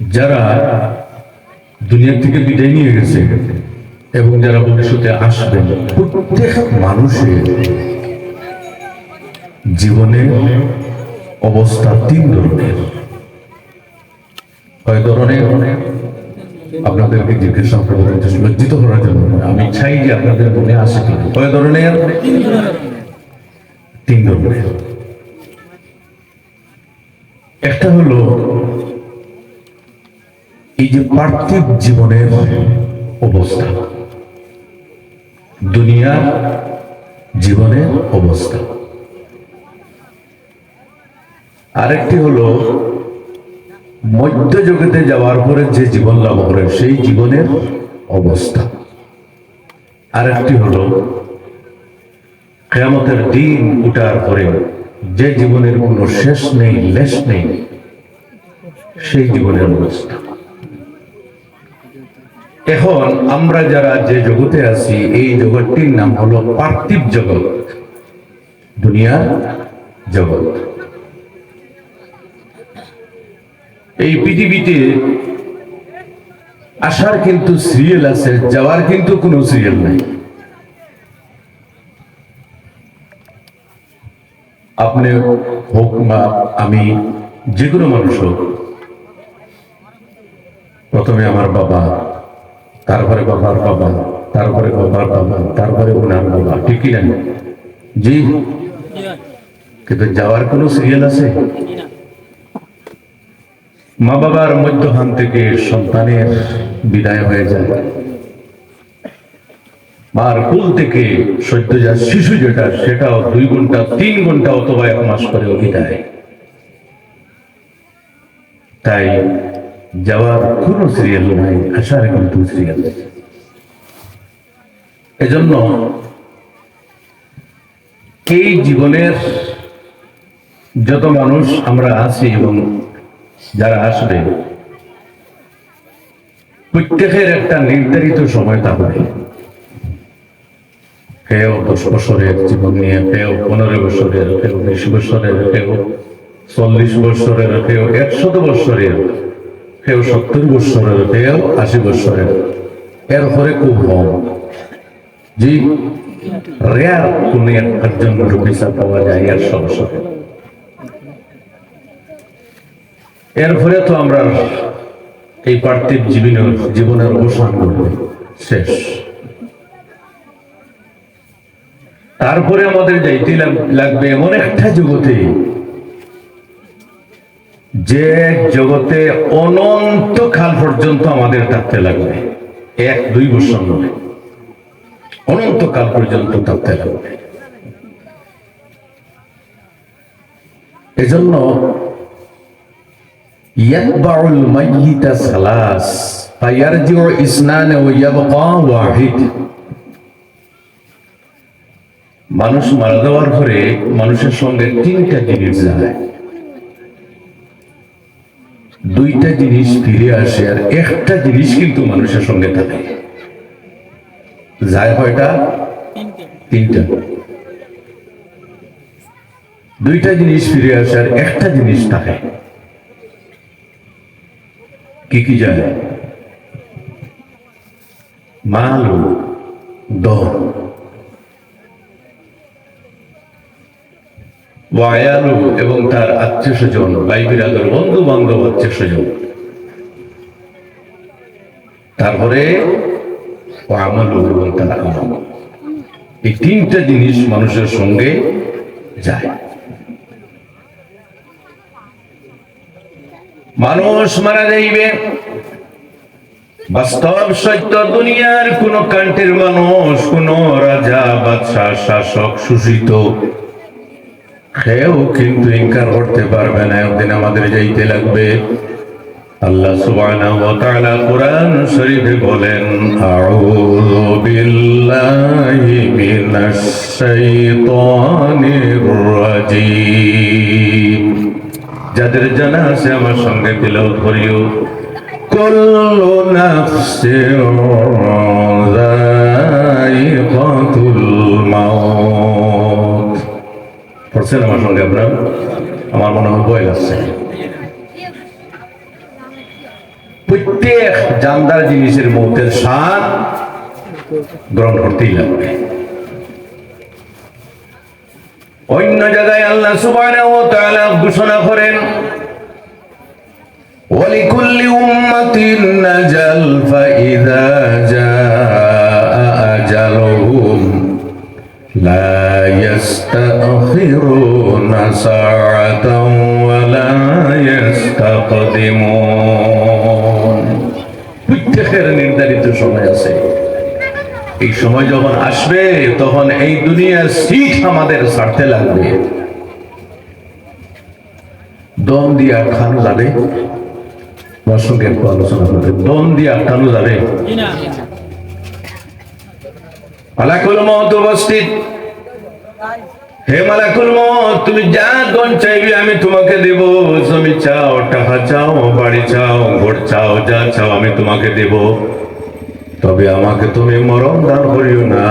যারা দুনিয়া থেকে বিদায় নিয়ে গেছে এবং যারা ভবিষ্যতে আসবেন প্রত্যেক মানুষের জীবনে অবস্থা তিন ধরনের। কয় ধরনের? আপনাদেরকে জিজ্ঞাসা করব just লজ্জিত করার জন্য। আমি চাই যে আপনাদের মনে আসে কিন্তু কয় ধরনের? তিন ধরনের। একটা হলো এই যে পার্থিব জীবনের অবস্থা দুনিয়া জীবনের অবস্থা। আরেকটি হলো মধ্য জগতে যাওয়ার পরে যে জীবন লাভ করে, সেই জীবনের অবস্থা। আরেকটি হলো, কেয়ামতের দিন উঠার পরে যে জীবনের কোনো শেষ নেই, লেশ নেই, সেই জীবনের অবস্থা। এখন আমরা যারা যে জগতে আছি, এই জগৎটির নাম হলো পার্থিব জগৎ, দুনিয়ার জগৎ। এই পৃথিবীতে আসার কিন্তু সিরিয়াল আছে, যাওয়ার কিন্তু কোনো সিরিয়াল নাই। আপনি হোক বা আমি, যে কোনো মানুষ হোক, প্রথমে আমার বাবা তারপরে বাবার বাবা তারপরে বাবার বাবা তারপরে ওনার বাবা, ঠিক কি জানি জি। কিন্তু যাওয়ার কোনো সিরিয়াল আছে? মা বাবার মধ্যখান থেকে সন্তানের বিদায় হয়ে যায়। মার কুল থেকে সদ্য যা শিশু যেটা, সেটাও দুই ঘণ্টা, তিন ঘণ্টা অথবা এক মাস পরে বিদায় তাই যাওয়ার কোন সিরিয়াল নাই আসার কিন্তু সিরিয়াল। এজন্য এই জীবনের যত মানুষ আমরা আছি এবং যারা আসবে, প্রত্যেকের একটা নির্ধারিত সময় থাকবে কেউ দশ বছরের জীবন নিয়ে, কেউ পনেরো বছরের, কেউ বিশ বছরের, কেউ চল্লিশ বছরের, কেউ একশত বছরের কেউ সত্তর বছরের কেউ আশি বছরের এরপরে খুব কম জি, রেয়ার কোন একজন ভিসা পাওয়া যায় একশো বছরে এরপরে তো আমরা এই পার্থিব জীবনের জীবনের অবসান করবে, শেষ। তারপরে আমাদের যাইতে লাগ- লাগবে এমন একটা জগতে যে জগতে অনন্ত কাল পর্যন্ত আমাদের থাকতে লাগবে। এক, দুই বছর নয়। অনন্ত কাল পর্যন্ত থাকতে লাগবে। এজন্য মানুষ মারা দেওয়ার পরে মানুষের সঙ্গে তিনটা জিনিস জানায় দুইটা জিনিস ফিরে আসে আর একটা জিনিস কিন্তু মানুষের সঙ্গে থাকে। যায় কয়টা? তিনটা। দুইটা জিনিস ফিরে আসে আর একটা জিনিস থাকে। কি কি যায়? মালু দর ওয়ায়ালু এবং তার আত্মীয় স্বজন ভাই বিরাদর বন্ধু বান্ধব আত্মীয় স্বজন তারপরে আমলু এবং তার আমল। এই তিনটা জিনিস মানুষের সঙ্গে যায়। মানুষ মারা যাইবে। বাস্তব সত্য দুনিয়ার কোন কান্টের মানুষ, কোন রাজা, বাদশাহ, শাসক, শোষিত কেউ কিন্তু ইনকার করতে পারবে না। একদিন আমাদের যাইতে লাগবে। আল্লাহ সুবহানাহু ওয়া তাআলা কোরআন শরীফে বলেন, আউযু বিল্লাহি মিনাশ শাইতানির রাজীম। যাদের জানা আছে আমার সঙ্গে তিলাওয়াত করিও। কুল্লু নাফসিন যায়িকাতুল মাউত। পড়ছেন আমার সঙ্গে আপনার আমার মনে হয় ভয় লাগছে প্রত্যেক জানদার জিনিসের মৌতের স্বাদ গ্রহণ করতেই লাগবে অন্য জায়গায় আল্লাহ সুবহানাহু ওয়া তাআলা ঘোষণা করেন ولكل أمة نجل فإذا جاء أجلهم لا يستأخرون ساعة ولا يستقدمون প্রত্যেকের নির্ধারিত সময় আছে এই সময় যখন আসবে তখন এই দুনিয়ার সিট আমাদের ছাড়তে লাগবে দম দিয়ে আটকানো যাবে আমার সঙ্গে একটু আলোচনা করবে দম দিয়ে আটকানো যাবে মালাকুল মত উপস্থিত হে মালাকুল মত তুমি যা দন চাইবে আমি তোমাকে দেব। জমি চাও, টাকা চাও, বাড়ি চাও, ঘর চাও, যা চাও আমি তোমাকে দেব। তবে আমাকে তুমি মরণ দান করিও না